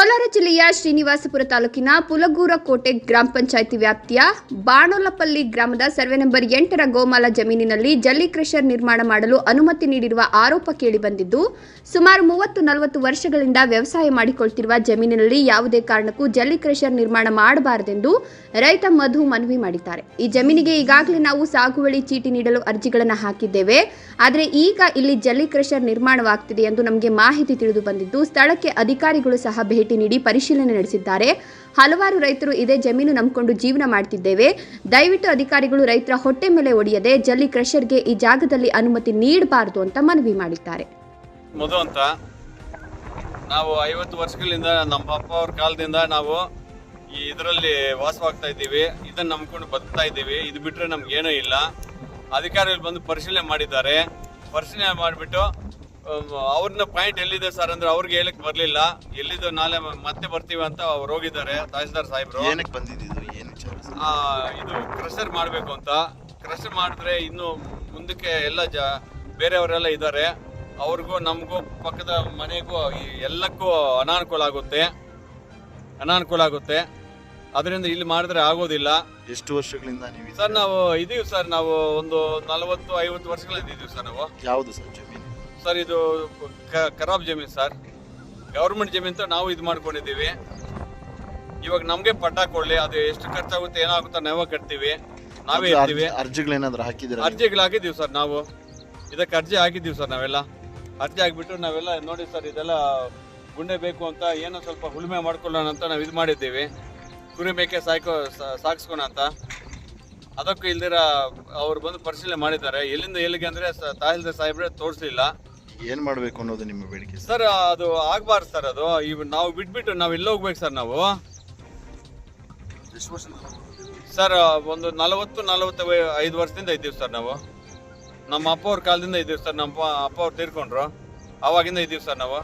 ಕೋಲಾರ ಜಿಲ್ಲೆಯ ಶ್ರೀನಿವಾಸಪುರ ತಾಲೂಕಿನ ಪುಲಗೂರ ಕೋಟೆ ಗ್ರಾಮ ಪಂಚಾಯಿತಿ ವ್ಯಾಪ್ತಿಯ ಬಾಣೋಲಪಲ್ಲಿ ಗ್ರಾಮದ ಸರ್ವೆ ನಂಬರ್ ಎಂಟರ ಗೋಮಾಲ ಜಮೀನಿನಲ್ಲಿ ಜಲ್ಲಿ ಕ್ರಷರ್ ನಿರ್ಮಾಣ ಮಾಡಲು ಅನುಮತಿ ನೀಡಿರುವ ಆರೋಪ ಕೇಳಿಬಂದಿದ್ದು, ಸುಮಾರು ಮೂವತ್ತು ನಲವತ್ತು ವರ್ಷಗಳಿಂದ ವ್ಯವಸಾಯ ಮಾಡಿಕೊಳ್ತಿರುವ ಜಮೀನಿನಲ್ಲಿ ಯಾವುದೇ ಕಾರಣಕ್ಕೂ ಜಲ್ಲಿ ಕ್ರಷರ್ ನಿರ್ಮಾಣ ಮಾಡಬಾರದೆಂದು ರೈತ ಮಧು ಮನವಿ ಮಾಡಿದ್ದಾರೆ. ಈ ಜಮೀನಿಗೆ ಈಗಾಗಲೇ ನಾವು ಸಾಗುವಳಿ ಚೀಟಿ ನೀಡಲು ಅರ್ಜಿಗಳನ್ನು ಹಾಕಿದ್ದೇವೆ. ಆದರೆ ಈಗ ಇಲ್ಲಿ ಜಲ್ಲಿ ಕ್ರಷರ್ ನಿರ್ಮಾಣವಾಗ್ತಿದೆ ಎಂದು ನಮಗೆ ಮಾಹಿತಿ ತಿಳಿದು ಬಂದಿದ್ದು, ಸ್ಥಳಕ್ಕೆ ಅಧಿಕಾರಿಗಳು ಸಹ ಭೇಟಿ ನೀಡಿ ಪರಿಶೀಲನೆ ನಡೆಸಿದ್ದಾರೆ. ಹಲವಾರು ರೈತರು ಇದೇ ಜಮೀನು ನಂಬಿಕೊಂಡು ಜೀವನ ಮಾಡ್ತಿದ್ದೇವೆ. ದಯವಿಟ್ಟು ಅಧಿಕಾರಿಗಳು ರೈತರ ಹೊಟ್ಟೆ ಮೇಲೆ ಒಡೆಯದೆ ಜಲ್ಲಿ ಕ್ರಷರ್ಗೆ ಈ ಜಾಗದಲ್ಲಿ ಅನುಮತಿ ನೀಡಬಾರದು ಅಂತ ಮನವಿ ಮಾಡಿದ್ದಾರೆ. ನಾವು ಐವತ್ತು ವರ್ಷಗಳಿಂದ ನಮ್ಮ ಅಪ್ಪ ಅವ್ರ ಕಾಲದಿಂದ ನಾವು ಈ ಇದರಲ್ಲಿ ವಾಸವಾಗ್ತಾ ಇದ್ದೀವಿ. ಇದನ್ನ ನಂಬ್ಕೊಂಡು ಬದುಕ್ತಾ ಇದ್ದೀವಿ. ಇದು ಬಿಟ್ಟರೆ ನಮ್ಗೆ ಏನೂ ಇಲ್ಲ. ಅಧಿಕಾರಿಗಳು ಬಂದು ಪರಿಶೀಲನೆ ಮಾಡಿದ್ದಾರೆ. ಪರಿಶೀಲನೆ ಮಾಡಿಬಿಟ್ಟು ಅವ್ರನ್ನ ಪಾಯಿಂಟ್ ಎಲ್ಲಿದೆ ಸರ್ ಅಂದ್ರೆ ಅವ್ರಿಗೆ ಹೇಳಕ್ ಬರ್ಲಿಲ್ಲ. ಎಲ್ಲಿದ್ದು ನಾಳೆ ಮತ್ತೆ ಬರ್ತೀವಿ ಅಂತ ಅವ್ರು ಹೋಗಿದ್ದಾರೆ ತಹಸೀಲ್ದಾರ್ ಸಾಹೇಬ್ರು. ಏನಕ್ಕೆ ಬಂದಿದ್ದು ಏನು ವಿಚಾರ ಆ, ಇದು ಕ್ರಷರ್ ಮಾಡಬೇಕು ಅಂತ. ಕ್ರಷರ್ ಮಾಡಿದ್ರೆ ಇನ್ನು ಮುಂದಕ್ಕೆ ಎಲ್ಲ ಜ ಬೇರೆಯವರೆಲ್ಲ ಇದ್ದಾರೆ. ಅವ್ರಿಗೂ ನಮಗೂ ಪಕ್ಕದ ಮನೆಗೂ ಈ ಎಲ್ಲಕ್ಕೂ ಅನಾನುಕೂಲ ಆಗುತ್ತೆ. ಅನಾನುಕೂಲ ಆಗುತ್ತೆ. ಅದರಿಂದ ಇಲ್ಲಿ ಮಾಡಿದ್ರೆ ಆಗೋದಿಲ್ಲ. ಎಷ್ಟು ವರ್ಷಗಳಿಂದ ನೀವು ಸರ್ ನಾವು ಇದೀವಿ ಸರ್ ನಾವು ಒಂದು ನಲವತ್ತು ಐವತ್ತು ವರ್ಷಗಳಿಂದ ಇದೀವಿ ಸರ್ ನಾವು. ಯಾವುದು ಸರ್ ಜಮೀನು? ಸರ್ ಇದು ಖರಾಬ್ ಜಮೀನು ಸರ್. ಗೌರ್ಮೆಂಟ್ ಜಮೀನು ಅಂತ ನಾವು ಇದು ಮಾಡ್ಕೊಂಡಿದ್ದೀವಿ. ಇವಾಗ ನಮಗೆ ಪಟ್ಟ ಕೊಡ್ಲಿ ಅದು ಎಷ್ಟು ಖರ್ಚಾಗುತ್ತೆ ಏನಾಗುತ್ತೆ ನಾವೇ ಕಟ್ತೀವಿ. ನಾವೇ ಇರ್ತೀವಿ. ಅರ್ಜಿ- ಅರ್ಜಿಗಳೇನಾದ್ರೂ ಹಾಕಿದ್ರೆ ಅರ್ಜಿಗಳು ಹಾಕಿದ್ದೀವಿ ಸರ್ ನಾವು. ಇದಕ್ಕೆ ಅರ್ಜಿ ಹಾಕಿದ್ದೀವಿ ಸರ್ ನಾವೆಲ್ಲ. ಅರ್ಜಿ ಹಾಕಿಬಿಟ್ಟು ನಾವೆಲ್ಲ ನೋಡಿ ಸರ್ ಇದೆಲ್ಲ ಗುಂಡೆ ಬೇಕು ಅಂತ ಏನೋ ಸ್ವಲ್ಪ ಉಳುಮೆ ಮಾಡ್ಕೊಳ್ಳೋಣ ಅಂತ ನಾವು ಇದು ಮಾಡಿದ್ದೀವಿ. ಕುರಿ ಮೇಕೆ ಸಾಯ್ಕೋ ಸಾಕ್ಸ್ಕೊಣ ಅಂತ. ಅದಕ್ಕೂ ಇಲ್ದಿರ ಅವ್ರು ಬಂದು ಪರಿಶೀಲನೆ ಮಾಡಿದ್ದಾರೆ. ಎಲ್ಲಿಂದ ಎಲ್ಲಿಗೆ ಅಂದರೆ ತಹಸೀಲ್ದಾರ್ ಸಾಹೇಬ್ರೆ ತೋರಿಸಲಿಲ್ಲ. ಏನ್ ಮಾಡ್ಬೇಕು ಅನ್ನೋದು ನಿಮ್ಮ ಬೇಡಿಕೆ ಸರ್? ಸರ್ ಅದು ಆಗ್ಬಾರ್ದು ಸರ್ ಅದು. ಇವ್ ನಾವು ಬಿಟ್ಬಿಟ್ಟು ನಾವು ಎಲ್ಲ ಹೋಗ್ಬೇಕು ಸರ್ ನಾವು? ಸರ್ ಒಂದು ನಲವತ್ತು ನಲವತ್ತು ಐದು ವರ್ಷದಿಂದ ಇದ್ದೀವಿ ಸರ್ ನಾವು. ನಮ್ಮ ಅಪ್ಪ ಅವ್ರ ಕಾಲದಿಂದ ಇದ್ದೀವಿ ಸರ್ ನಮ್ಮ ಅಪ್ಪ ಅಪ್ಪ ಅವ್ರು ತೀರ್ಕೊಂಡ್ರು. ಅವಾಗಿಂದ ಇದ್ದೀವಿ ಸರ್ ನಾವು.